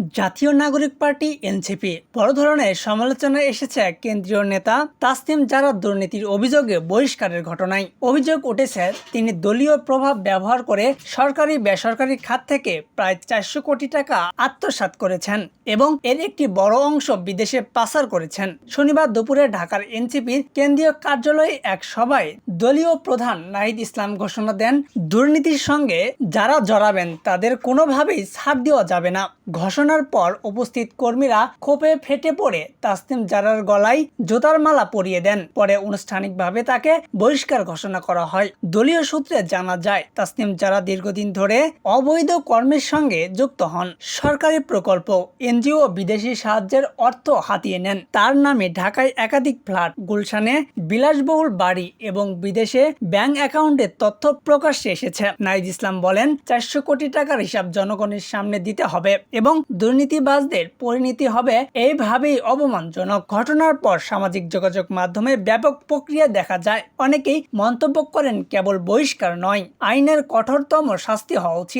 জাতীয় নাগরিক party, NCP. বড় ধরনের সমালোচনা এসেছে কেন্দ্রীয় নেতা তাসনিম জারার দুর্নীতির অভিযোগে বহিষ্কারের ঘটনায়। অভিযোগ উঠেছে, তিনি দলীয় প্রভাব ব্যবহার করে সরকারি, বেসরকারি খাত থেকে প্রায় চারশো কোটি টাকা আত্মসাৎ করেছেন এবং এর একটি বড় অংশ বিদেশে পাচার করেছেন। শনিবার দুপুরে ঢাকার এনসিপির কেন্দ্রীয় কার্যালয়ে এক সভায় দলীয় প্রধান নাহিদ ইসলাম ঘোষণা দেন, দুর্নীতির সঙ্গে যারা জড়াবেন তাদের কোনোভাবেই ছাড় দেওয়া যাবে না। ঘোষণার পর উপস্থিত কর্মীরা ক্ষোভে ফেটে পড়ে তাসনিম জারার গলায় জোতার মালা পরিয়ে দেন। পরে আনুষ্ঠানিকভাবে তাকে বহিষ্কার ঘোষণা করা হয়। দলীয় সূত্রে জানা যায়, তাসনিম জারা দীর্ঘদিন ধরে অবৈধ কর্মের সঙ্গে যুক্ত হন। সরকারি প্রকল্প, এনজিও বিদেশি সাহায্যের অর্থ হাতিয়ে নেন। তার নামে ঢাকায় একাধিক ফ্ল্যাট, গুলশানে বিলাসবহুল বাড়ি এবং বিদেশে ব্যাংক অ্যাকাউন্টের তথ্য প্রকাশ্যে এসেছে। নাইজ ইসলাম বলেন, চারশো কোটি টাকার হিসাব জনগণের সামনে দিতে হবে এবং দুর্নীতিবাজদের পরিণতি হবে এইভাবেই অবমানজনক ঘটনার পর সামাজিক যোগাযোগ মাধ্যমে ব্যাপক প্রক্রিয়া দেখা যায়। অনেকেই মন্তব্য করেন কেবল বহিষ্কার নয়, আইনের কঠোরতম শাস্তি হওয়া উচিত।